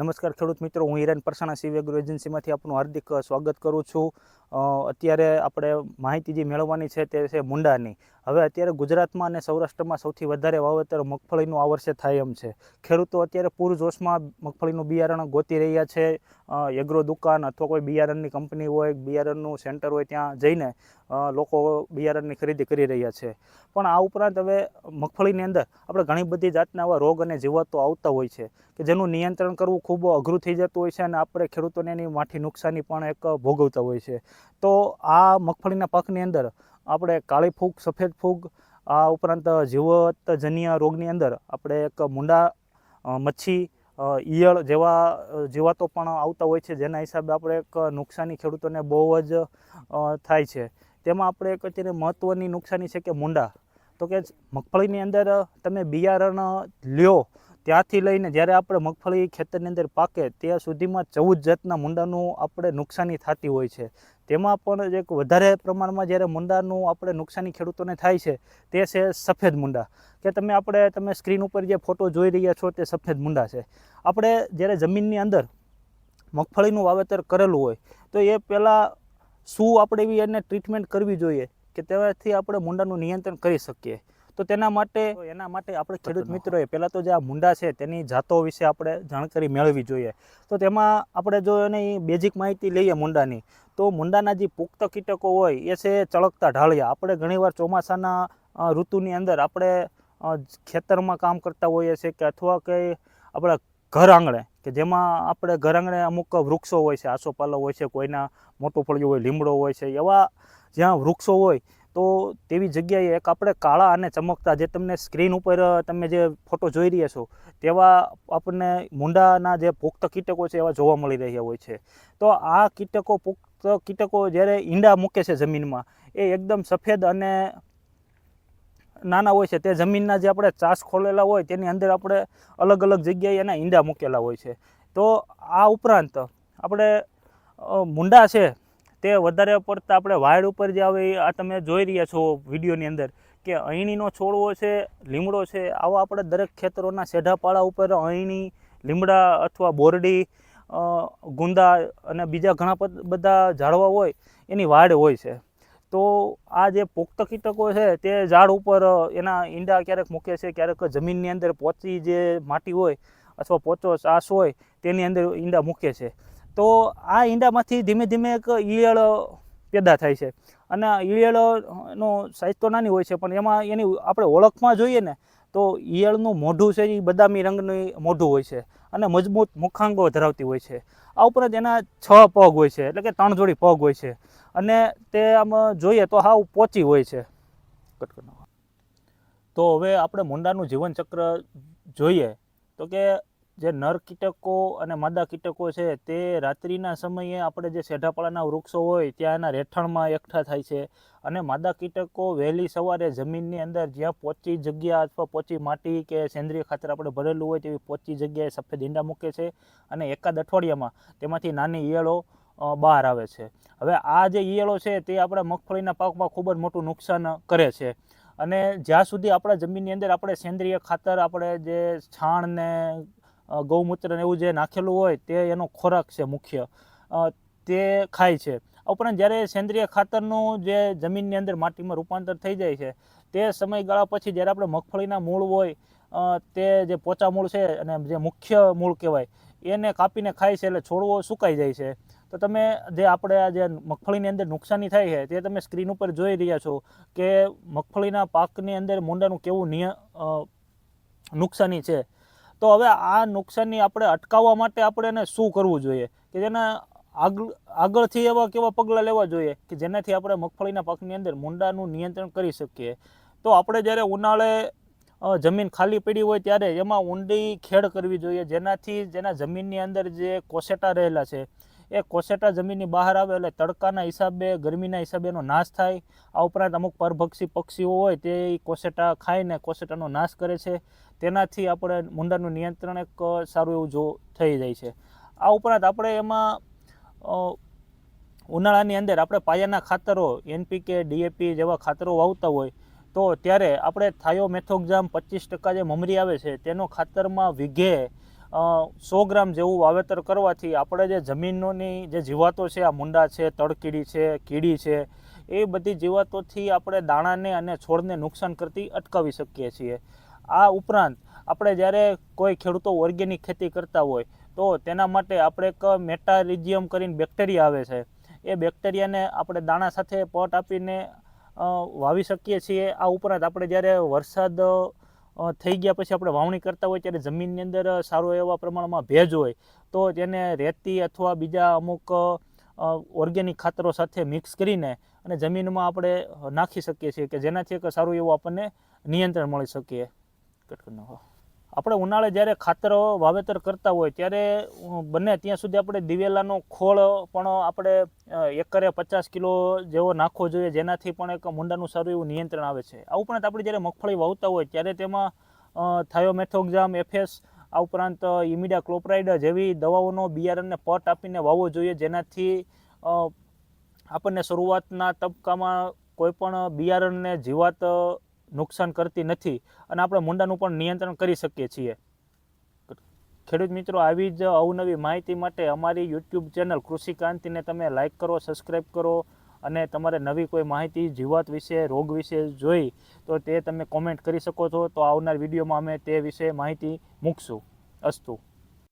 નમસ્કાર ખેડૂત મિત્રો, હું હિરેન પરસાણા સિવ એગ્રો એજન્સીમાંથી આપનું હાર્દિક સ્વાગત કરું છું. અત્યારે આપણે માહિતી જે મેળવવાની છે તે છે મુંડાની. હવે અત્યારે ગુજરાતમાં અને સૌરાષ્ટ્રમાં સૌથી વધારે વાવેતર મગફળીનું આ વર્ષે થાય એમ છે. ખેડૂતો અત્યારે પૂરજોશમાં મગફળીનું બિયારણ ગોતી રહ્યા છે. એગ્રો દુકાન અથવા કોઈ બિયારણની કંપની હોય, બિયારણનું સેન્ટર હોય ત્યાં જઈને લોકો બિયારણની ખરીદી કરી રહ્યા છે. પણ આ ઉપરાંત હવે મગફળીની અંદર આપણે ઘણી બધી જાતના આવા રોગ અને જીવાતો આવતા હોય છે કે જેનું નિયંત્રણ કરવું ખૂબ અઘરું થઈ જતું હોય છે અને આપણે ખેડૂતોને એની માઠી નુકસાની પણ એક ભોગવતા હોય છે. તો આ મગફળીના પાકની અંદર આપણે કાળી ફૂગ, સફેદ ફૂગ, આ ઉપરાંત જીવતજન્ય રોગની અંદર આપણે એક મુંડા મચ્છી ઈયળ જેવા જીવાતો પણ આવતા હોય છે. જેના હિસાબે આપણે એક નુકસાની ખેડૂતોને બહુ જ થાય છે. તેમાં આપણે એક અત્યારે મહત્ત્વની નુકસાની છે કે મુંડા. તો કે મગફળીની અંદર તમે બિયારણ લ્યો ત્યાંથી લઈને જ્યારે આપણે મગફળી ખેતરની અંદર પાકે, ત્યાં સુધીમાં ચૌદ જાતના મુંડાનું આપણે નુકસાની થતી હોય છે. તેમાં પણ એક વધારે પ્રમાણમાં જ્યારે મુંડાનું આપણે નુકસાની ખેડૂતોને થાય છે, તે છે સફેદ મુંડા. કે તમે આપણે, તમે સ્ક્રીન ઉપર જે ફોટો જોઈ રહ્યા છો તે સફેદ મુંડા છે. આપણે જ્યારે જમીનની અંદર મગફળીનું વાવેતર કરેલું હોય, તો એ પહેલાં શું આપણે એવી એને ટ્રીટમેન્ટ કરવી જોઈએ? કે તેનાથી આપણે મુંડાનું નિયંત્રણ કરી શકીએ? તો તેના માટે એના માટે આપણે ખેડૂત મિત્રોએ પહેલાં તો જે આ મુંડા છે તેની જાતો વિશે આપણે જાણકારી મેળવવી જોઈએ. તો તેમાં આપણે જો એની બેઝિક માહિતી લઈએ મુંડાની તો મુંડાના જે પુખ્ત કીટકો હોય એ છે ચળકતા ઢાળિયા. આપણે ઘણીવાર ચોમાસાના ઋતુની અંદર આપણે ખેતરમાં કામ કરતા હોઈએ છીએ કે અથવા કે આપણા ઘર આંગણે કે જેમાં આપણે ઘર આંગણે અમુક વૃક્ષો હોય છે આસોપાલવ હોય છે કોઈના મોટું ફળિયું હોય લીમડો હોય છે એવા જ્યાં વૃક્ષો હોય તો તેવી જગ્યાએ એક આપણે કાળા અને ચમકતા જે તમને સ્ક્રીન ઉપર તમે જે ફોટો જોઈ રહ્યા છો, તેવા આપણને મુંડાના જે પુખ્ત કીટકો છે એવા જોવા મળી રહ્યા હોય છે. તો આ કીટકો પુખ્ત કીટકો જ્યારે ઈંડા મૂકે છે જમીનમાં, એ એકદમ સફેદ અને નાના હોય છે. તે જમીનના જે આપણે ચાસ ખોલેલા હોય, તેની અંદર આપણે અલગ અલગ જગ્યાએ એના ઈંડા મૂકેલા હોય છે. તો આ ઉપરાંત આપણે મુંડા છે તે વધારે પડતા આપણે વાયર ઉપર જે આવે આ તમે જોઈ રહ્યા છો વિડીયોની અંદર કે અહીણીનો છોડવો છે, લીમડો છે, આવા આપણે દરેક ખેતરોના સેઢાપાળા ઉપર અહીણી, લીમડા અથવા બોરડી ગુંદા અને બીજા ઘણા બધા ઝાડવા હોય, એની વાડ હોય છે. તો આ જે પોક્ત કીટકો છે તે ઝાડ ઉપર એના ઈંડા ક્યારેક મૂકે છે, ક્યારેક જમીનની અંદર પોચી જે માટી હોય અથવા પોચો ચાસ હોય તેની અંદર ઈંડા મૂકે છે. તો આ ઈંડામાંથી ધીમે ધીમે એક ઈયળ પેદા થાય છે. અને ઈયળનો સાઇઝ તો નાની હોય છે, પણ એમાં એની આપણે ઓળખમાં જોઈએ ને, તો ઈયળનું મોઢું છે એ બદામી રંગનું મોઢું હોય છે અને મજબૂત મુખાંગો ધરાવતી હોય છે. આ ઉપરાંત એના છ પગ હોય છે, એટલે કે ત્રણ જોડી પગ હોય છે. અને તે આમ જોઈએ તો હાવ પોચી હોય છે. તો હવે આપણે મુંડાનું જીવનચક્ર જોઈએ તો કે જે નર કીટકો અને માદા કીટકો છે, તે રાત્રિના સમયે આપણે જે સેઢાપાળાના વૃક્ષો હોય ત્યાં એના રહેઠાણમાં એકઠા થાય છે. અને માદા કીટકો વહેલી સવારે જમીનની અંદર જ્યાં પોચી જગ્યા અથવા પોચી માટી કે સેન્દ્રિય ખાતર આપણે ભરેલું હોય, તેવી પોચી જગ્યાએ સફેદ ઈંડા મૂકે છે અને એકાદ અઠવાડિયામાં તેમાંથી નાની ઈયળો બહાર આવે છે. હવે આ જે ઈયળો છે, તે આપણા મગફળીના પાકમાં ખૂબ જ મોટું નુકસાન કરે છે. અને જ્યાં સુધી આપણા જમીનની અંદર આપણે સેન્દ્રિય ખાતર, આપણે જે છાણ ને ગૌમૂત્ર ને એવું જે નાખેલું હોય તે એનો ખોરાક છે મુખ્ય. તે ખાય છે. ઉપરાંત જ્યારે સેન્દ્રિય ખાતરનું જે જમીનની અંદર માટીમાં રૂપાંતર થઈ જાય છે, તે સમયગાળા પછી જ્યારે આપણે મગફળીના મૂળ હોય તે જે પોચા મૂળ છે અને જે મુખ્ય મૂળ કહેવાય, એને કાપીને ખાય છે એટલે છોડવો સુકાઈ જાય છે. તો તમે જે આપણે આ જે મગફળીની અંદર નુકસાની થાય છે, તે તમે સ્ક્રીન ઉપર જોઈ રહ્યા છો કે મગફળીના પાકની અંદર મૂંડાનું કેવું નિય નુકસાની છે. તો હવે આ નુકસાનની આપણે અટકાવવા માટે આપણે એને શું કરવું જોઈએ? કે જેના આગળ આગળથી એવા કેવા પગલાં લેવા જોઈએ? કે જેનાથી આપણે મગફળીના પાકની અંદર મૂંડાનું નિયંત્રણ કરી શકીએ? તો આપણે જ્યારે ઉનાળે જમીન ખાલી પડી હોય ત્યારે એમાં ઊંડી ખેડ કરવી જોઈએ. જેનાથી, જેના જમીનની અંદર જે કોસેટા રહેલા છે એ કોસેટા જમીનની બહાર આવે એટલે તડકાના હિસાબે, ગરમીના હિસાબે એનો નાશ થાય. આ ઉપરાંત અમુક પરભક્ષી પક્ષીઓ હોય તે કોસેટા ખાઈને કોસેટાનો નાશ કરે છે. તેનાથી આપણે મુંડાનું નિયંત્રણ એક સારું એવું જો થઈ જાય છે. આ ઉપરાંત આપણે એમાં ઉનાળાની અંદર આપણે પાયાના ખાતરો, એનપીકે, ડીએપી જેવા ખાતરો વાવતા હોય તો ત્યારે આપણે થાયોમેથોક્ઝામ પચીસ ટકા જે મમરી આવે છે તેનો ખાતરમાં વીઘે સો ગ્રામ જેવું વાવેતર કરવાથી આપણે જે જમીનોની જે જીવાતો છે, આ મુંડા છે, તડકીડી છે, કીડી છે, એ બધી જીવાતોથી આપણે દાણાને અને છોડને નુકસાન કરતી અટકાવી શકીએ છીએ. આ ઉપરાંત આપણે જ્યારે કોઈ ખેડૂતો ઓર્ગેનિક ખેતી કરતા હોય, તો તેના માટે આપણે એક મેટારિજિયમ કરીને બેક્ટેરિયા આવે છે. એ બેક્ટેરિયાને આપણે દાણા સાથે પટ આપીને વાવી શકીએ છીએ. આ ઉપરાંત આપણે જ્યારે વરસાદ થઈ ગયા પછી આપણે વાવણી કરતા હોય ત્યારે જમીનની અંદર સારો એવા પ્રમાણમાં ભેજ હોય, તો તેને રેતી અથવા બીજા અમુક ઓર્ગેનિક ખાતરો સાથે મિક્સ કરીને અને જમીનમાં આપણે નાખી શકીએ છીએ કે જેનાથી એક સારું એવું આપણને નિયંત્રણ મળી શકીએ કટકનો. આપણે ઉનાળે જ્યારે ખાતર વાવેતર કરતા હોય ત્યારે બને ત્યાં સુધી આપણે દિવેલાનો ખોળ પણ આપણે એકરે પચાસ કિલો જેવો નાખવો જોઈએ, જેનાથી પણ એક મુંડાનું સારું એવું નિયંત્રણ આવે છે. આ ઉપરાંત આપણે જ્યારે મગફળી વાવતા હોય ત્યારે તેમાં થાયોમેથોક્ઝામ, એફએસ, આ ઉપરાંત ઇમિડા ક્લોપ્રાઇડ જેવી દવાઓનો બિયારણને પટ આપીને વાવવો જોઈએ, જેનાથી આપણને શરૂઆતના તબક્કામાં કોઈપણ બિયારણને જીવાત નુકસાન કરતી નથી અને આપણે મુંડાનું પણ નિયંત્રણ કરી શકીએ છીએ. ખેડૂત મિત્રો, આવી જ અવનવી માહિતી માટે અમારી યુટ્યુબ ચેનલ કૃષિ ક્રાંતિને તમે લાઇક કરો સબસ્ક્રાઈબ કરો અને તમારે નવી કોઈ માહિતી, જીવાત વિશે, રોગ વિશે જોઈ તો તે તમે કોમેન્ટ કરી શકો છો. તો આવનાર વિડીયોમાં અમે તે વિશે માહિતી મૂકશું. અસ્તુ.